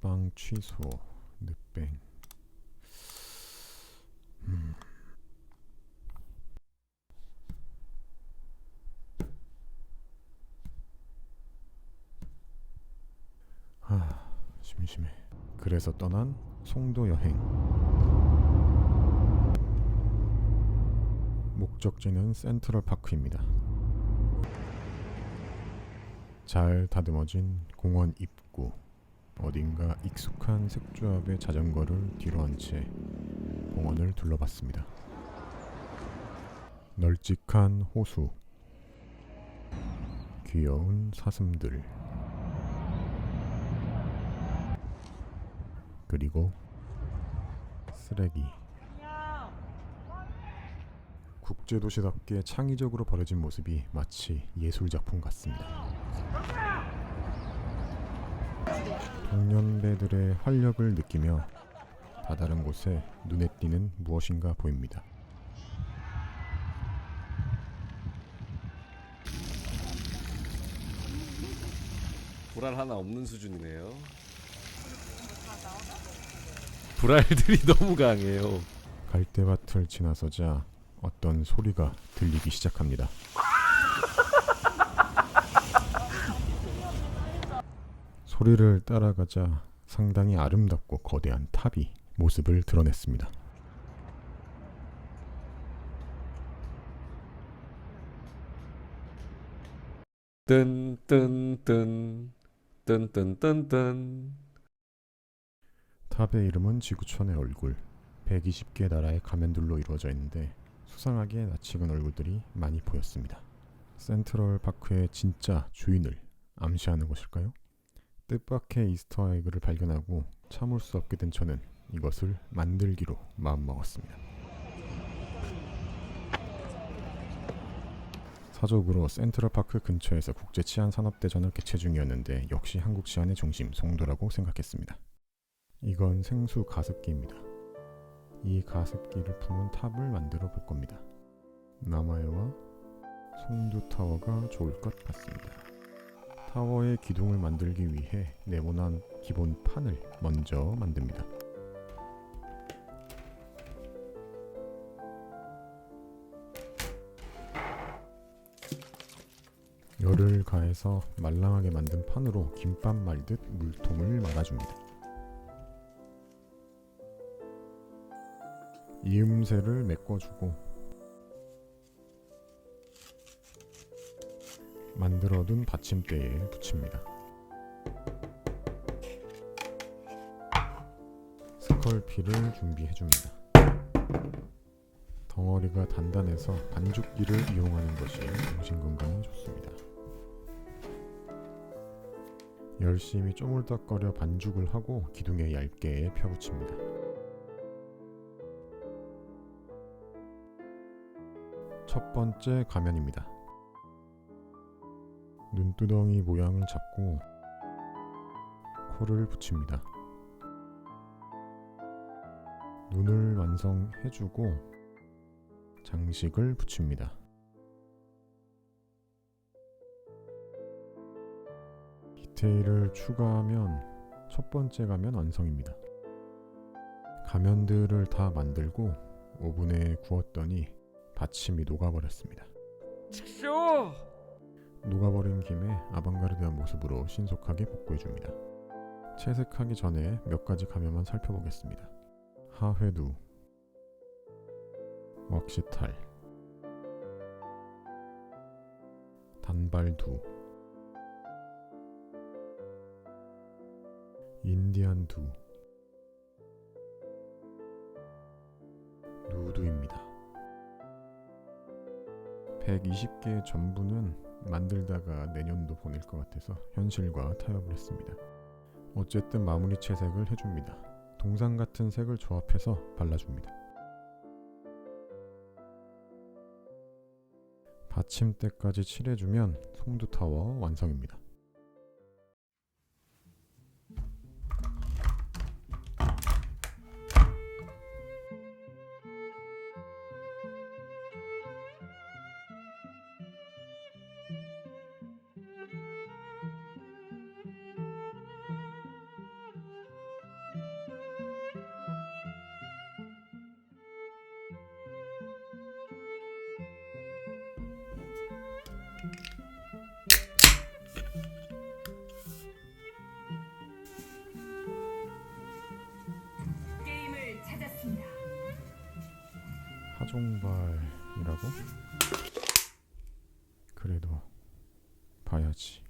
합방 취소 늑뱅. 음. 아 심심해. 그래서 떠난 송도 여행. 목적지는 센트럴 파크입니다. 잘 다듬어진 공원 입구 어딘가 익숙한 색조합의 자전거를 뒤로 한 채 공원을 둘러봤습니다. 널찍한 호수, 귀여운 사슴들, 그리고 쓰레기. 국제도시답게 창의적으로 벌어진 모습이 마치 예술 작품 같습니다. 동년배들의 활력을 느끼며 다다른 곳에 눈에 띄는 무엇인가 보입니다. 불알 하나 없는 수준이네요. 불알들이 너무 강해요. 갈대밭을 지나서자 어떤 소리가 들리기 시작합니다. 소리를 따라가자 상당히 아름답고 거대한 탑이 모습을 드러냈습니다. 뜬뜬뜬 뜬뜬뜬뜬 탑의 이름은 지구촌의 얼굴. 120개 나라의 가면들로 이루어져 있는데 수상하게 낯익은 얼굴들이 많이 보였습니다. 센트럴 파크의 진짜 주인을 암시하는 것일까요? 뜻밖의 이스터 에그를 발견하고 참을 수 없게 된 저는 이것을 만들기로 마음먹었습니다. 사적으로 센트럴 파크 근처에서 국제 치안 산업 대전을 개최 중이었는데 역시 한국 치안의 중심 송도라고 생각했습니다. 이건 생수 가습기입니다. 이 가습기를 품은 탑을 만들어 볼 겁니다. 남아요와 송도 타워가 좋을 것 같습니다. 타워의 기둥을 만들기 위해 네모난 기본 판을 먼저 만듭니다. 열을 가해서 말랑하게 만든 판으로 김밥 말듯 물통을 말아줍니다. 이음새를 메꿔주고 만들어둔 받침대에 붙입니다. 스컬피를 준비해줍니다. 덩어리가 단단해서 반죽기를 이용하는 것이 정신 건강에 좋습니다. 열심히 쪼물딱거려 반죽을 하고 기둥에 얇게 펴붙입니다. 첫 번째 가면입니다. 눈두덩이 모양을 잡고 코를 붙입니다. 눈을 완성해주고 장식을 붙입니다. 디테일을 추가하면 첫 번째 가면 완성입니다. 가면들을 다 만들고 오븐에 구웠더니 받침이 녹아버렸습니다. 직쇼 녹아버린 김에 아방가르드한 모습으로 신속하게 복구해줍니다. 채색하기 전에 몇 가지 가면만 살펴보겠습니다. 하회두, 왁시탈, 단발두, 인디안두, 누드입니다. 120개 전부는 만들다가 내년도 보낼 것 같아서 현실과 타협을 했습니다. 어쨌든 마무리 채색을 해줍니다. 동상 같은 색을 조합해서 발라줍니다. 받침대까지 칠해주면 송두타워 완성입니다. 사종발이라고? 그래도 봐야지.